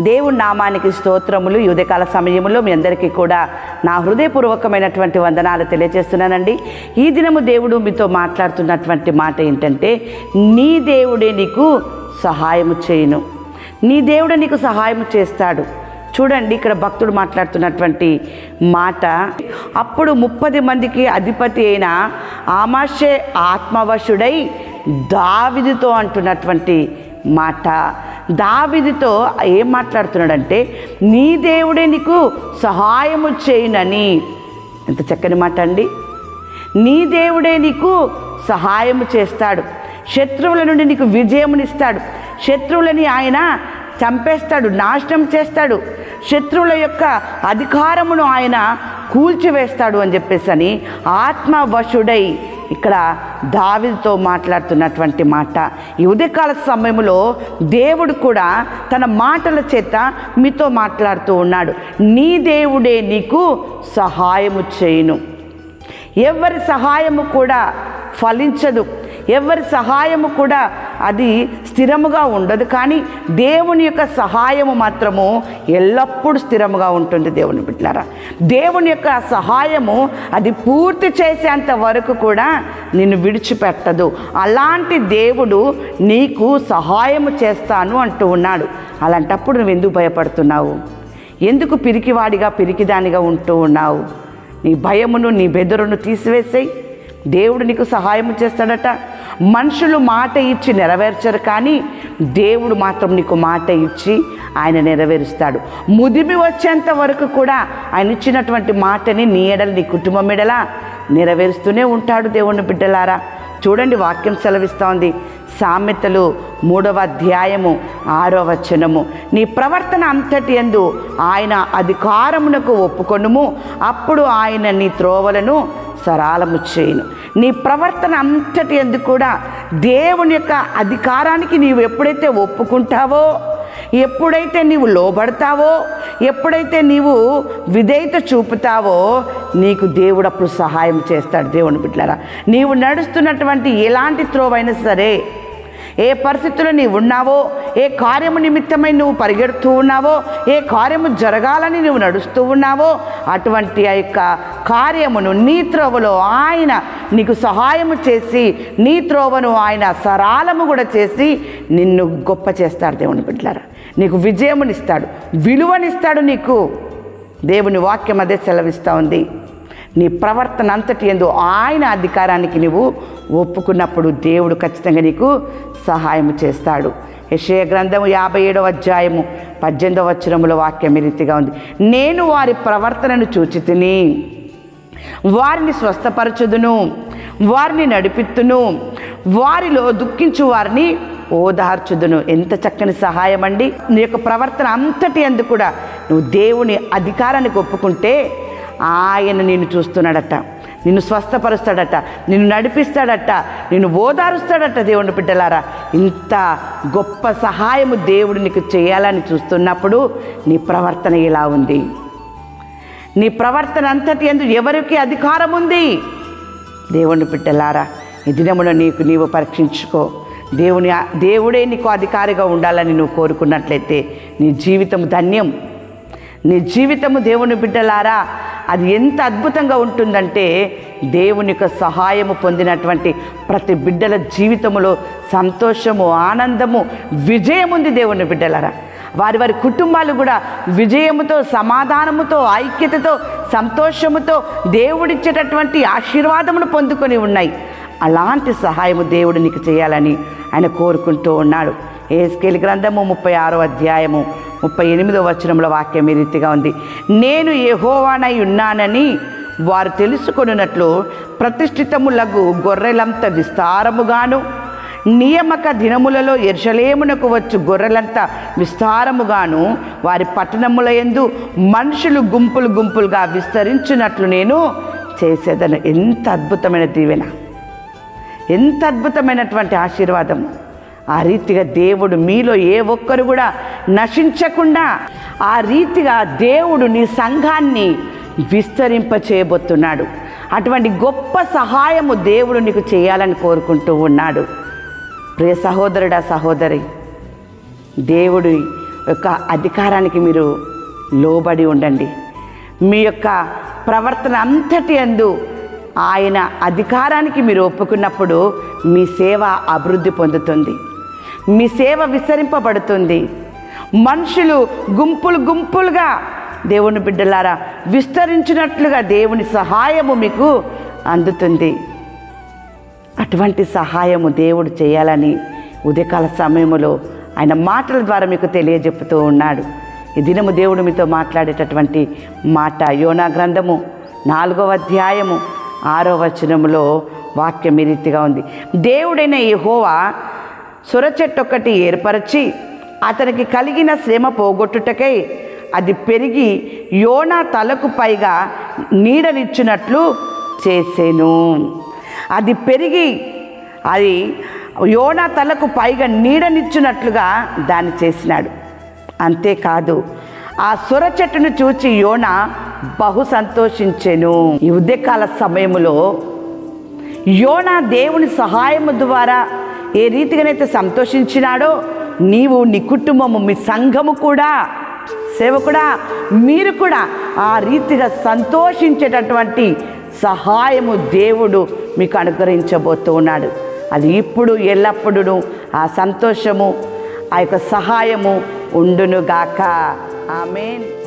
దేవుడి నామానికి స్తోత్రములు. యుదకాల సమయంలో మీ అందరికీ కూడా నా హృదయపూర్వకమైనటువంటి వందనాలు తెలియజేస్తున్నానండి. ఈ దినము దేవుడు మీతో మాట్లాడుతున్నటువంటి మాట ఏంటంటే నీ దేవుడే నీకు సహాయము చేయను. నీ దేవుడే నీకు సహాయం చేస్తాడు. చూడండి ఇక్కడ భక్తుడు మాట్లాడుతున్నటువంటి మాట. అప్పుడు ముప్పది మందికి అధిపతి అయిన ఆమాషే ఆత్మవశుడై దావిదితో అంటున్నటువంటి మాట. దావిదితో ఏం మాట్లాడుతున్నాడంటే నీ దేవుడే నీకు సహాయము చేయునని. ఎంత చక్కని మాట అండి. నీ దేవుడే నీకు సహాయము చేస్తాడు. శత్రువుల నుండి నీకు విజయమునిస్తాడు. శత్రువులని ఆయన చంపేస్తాడు నాశనం చేస్తాడు. శత్రువుల యొక్క అధికారమును ఆయన కూల్చివేస్తాడు అని చెప్పేసి అని ఆత్మవశుడై ఇక్కడ దావితో మాట్లాడుతున్నటువంటి మాట. ఈ ఉదయకాల సమయంలో దేవుడు కూడా తన మాటల చేత మీతో మాట్లాడుతూ ఉన్నాడు. నీ దేవుడే నీకు సహాయము చేయును. ఎవరి సహాయము కూడా ఫలించదు. ఎవరి సహాయము కూడా అది స్థిరముగా ఉండదు. కానీ దేవుని యొక్క సహాయము మాత్రము ఎల్లప్పుడూ స్థిరముగా ఉంటుంది దేవుని బిడ్డారా దేవుని యొక్క సహాయము అది పూర్తి చేసేంత వరకు కూడా నిన్ను విడిచిపెట్టదు. అలాంటి దేవుడు నీకు సహాయము చేస్తాను అంటూ ఉన్నాడు. అలాంటప్పుడు నువ్వు ఎందుకు భయపడుతున్నావు? ఎందుకు పిరికివాడిగా పిరికిదానిగా ఉంటూ ఉన్నావు? నీ భయమును నీ బెదరును తీసివేసేయి. దేవుడు నీకు సహాయం చేస్తాడట. మనుషులు మాట ఇచ్చి నెరవేర్చరు కానీ దేవుడు మాత్రం నీకు మాట ఇచ్చి ఆయన నెరవేరుస్తాడు. ముదిమి వచ్చేంత వరకు కూడా ఆయన ఇచ్చినటువంటి మాటని నీ ఎడల నీ కుటుంబం ఎడల నెరవేరుస్తూనే ఉంటాడు దేవుని బిడ్డలారా. చూడండి వాక్యం సెలవిస్తోంది. సామెతలు మూడవ అధ్యాయము ఆరో వచనము. నీ ప్రవర్తన అంతటి ఎందు ఆయన అధికారమునకు ఒప్పుకొనుము. అప్పుడు ఆయన నీ త్రోవలను సరాలము చేయను. నీ ప్రవర్తన అంతటి ఎందు కూడా దేవుని యొక్క అధికారానికి నీవు ఎప్పుడైతే ఒప్పుకుంటావో ఎప్పుడైతే నీవు లోబడతావో ఎప్పుడైతే నీవు విధేయత చూపుతావో నీకు దేవుడు అప్పుడు సహాయం చేస్తాడు దేవుని బిడ్డలారా. నీవు నడుస్తున్నటువంటి ఎలాంటి త్రోవైనా సరే ఏ పరిస్థితుల్లో నీవు ఉన్నావో ఏ కార్యము నిమిత్తమై నువ్వు పరిగెడుతూ ఉన్నావో ఏ కార్యము జరగాలని నువ్వు నడుస్తూ ఉన్నావో అటువంటి ఆ యొక్క కార్యమును నీ త్రోవలో ఆయన నీకు సహాయము చేసి నీ త్రోవను ఆయన సరాలము కూడా చేసి నిన్ను గొప్ప చేస్తాడు దేవుని బిడ్డలారా. నీకు విజయమునిస్తాడు విలువనిస్తాడు నీకు. దేవుని వాక్యం అదే సెలవిస్తూ ఉంది. నీ ప్రవర్తన అంతటి ఎందు ఆయన అధికారానికి నువ్వు ఒప్పుకున్నప్పుడు దేవుడు ఖచ్చితంగా నీకు సహాయం చేస్తాడు. యశయ గ్రంథము యాభై ఏడవ అధ్యాయము పద్దెనిమిదవ వచనముల వాక్యం రీతిగా ఉంది. నేను వారి ప్రవర్తనను చూచి తిని వారిని స్వస్థపరచుదును వారిని నడిపిత్తును వారిలో దుఃఖించు వారిని ఓదార్చుదును. ఎంత చక్కని సహాయం అండి నీ యొక్క ప్రవర్తన అంతటి అందు కూడా నువ్వు దేవుని అధికారానికి ఒప్పుకుంటే ఆయన నిన్ను చూస్తున్నాడట. నిన్ను స్వస్థపరుస్తాడట. నిన్ను నడిపిస్తాడట. నిన్ను ఓదారుస్తాడట దేవుని బిడ్డలారా. ఇంత గొప్ప సహాయము దేవుడు నీకు చేయాలని చూస్తున్నప్పుడు నీ ప్రవర్తన ఇలా ఉంది. నీ ప్రవర్తన అంతటి ఎందు ఎవరికి అధికారం ఉంది? దేవుని బిడ్డలారా ఈ దినములో నీకు నీవు పరీక్షించుకో. దేవుని దేవుడే నీకు అధికారిగా ఉండాలని నువ్వు కోరుకున్నట్లయితే నీ జీవితం ధన్యం. నీ జీవితము దేవుని బిడ్డలారా అది ఎంత అద్భుతంగా ఉంటుందంటే దేవుని యొక్క సహాయము పొందినటువంటి ప్రతి బిడ్డల జీవితంలో సంతోషము ఆనందము విజయం ఉంది దేవుని బిడ్డలారా. వారి వారి కుటుంబాలు కూడా విజయముతో సమాధానముతో ఐక్యతతో సంతోషముతో దేవుడిచ్చేటటువంటి ఆశీర్వాదమును పొందుకొని ఉన్నాయి. అలాంటి సహాయము దేవుడు నీకు చేయాలని ఆయన కోరుకుంటూ ఉన్నాడు. ఏస్కేల్ గ్రంథము ముప్పై ఆరో అధ్యాయము ముప్పై ఎనిమిదో వచనంలో వాక్యం ఈ రీతిగా ఉంది. నేను యెహోవానై ఉన్నానని వారు తెలుసుకొనున్నట్లు ప్రతిష్ఠితములకు గొర్రెలంత విస్తారముగాను నియమక దినములలో ఎర్షలేమునకు వచ్చు గొర్రెలంత విస్తారముగాను వారి పట్టణముల యందు మనుషులు గుంపులు గుంపులుగా విస్తరించినట్లు నేను చేసేదను. ఎంత అద్భుతమైన దీవెన! ఎంత అద్భుతమైనటువంటి ఆశీర్వాదం ఆ రీతిగా దేవుడు మీలో ఏ ఒక్కరు కూడా నశించకుండా ఆ రీతిగా దేవుడు నీ సంఘాన్ని విస్తరింప చేయబోతున్నాడు అటువంటి గొప్ప సహాయము దేవుడు నీకు చేయాలని కోరుకుంటూ ఉన్నాడు. ప్రియ సహోదరుడా సహోదరి దేవుడి యొక్క అధికారానికి మీరు లోబడి ఉండండి. మీ యొక్క ప్రవర్తన అంతటి అందు ఆయన అధికారానికి మీరు ఒప్పుకున్నప్పుడు మీ సేవ అభివృద్ధి పొందుతుంది. మీ సేవ విస్తరింపబడుతుంది. మనుషులు గుంపులు గుంపులుగా దేవుని బిడ్డలారా విస్తరించినట్లుగా దేవుని సహాయము మీకు అందుతుంది. అటువంటి సహాయము దేవుడు చేయాలని ఉదయకాల సమయంలో ఆయన మాటల ద్వారా మీకు తెలియజెప్పుతూ ఉన్నాడు. ఈ దినము దేవుడు మీతో మాట్లాడేటటువంటి మాట యోనా గ్రంథము నాలుగవ అధ్యాయము ఆరో వచనములో వాక్యం ఈ రీతిగా ఉంది. దేవుడైన యెహోవా సొర చెట్టు ఏర్పరచి అతనికి కలిగిన శ్రమ పోగొట్టుటకై అది పెరిగి యోనా తలకు పైగా నీడనిచ్చినట్లు చేసేను. అది పెరిగి అది యోనా తలకు పైగా నీడనిచ్చినట్లుగా దాన్ని చేసినాడు. అంతేకాదు ఆ సొర చెట్టును చూచి యోన బహు సంతోషించెను. ఈ ఉదయకాల సమయంలో యోన దేవుని సహాయము ద్వారా ఏ రీతిగానైతే సంతోషించినాడో నీవు నీ కుటుంబము మీ సంఘము కూడా సేవకుడా మీరు కూడా ఆ రీతిగా సంతోషించేటటువంటి సహాయము దేవుడు మీకు అనుగ్రహించబోతూ ఉన్నాడు. అది ఇప్పుడు ఎల్లప్పుడూ ఆ సంతోషము ఆ యొక్క సహాయము ఉండునుగాక. ఆమెన్.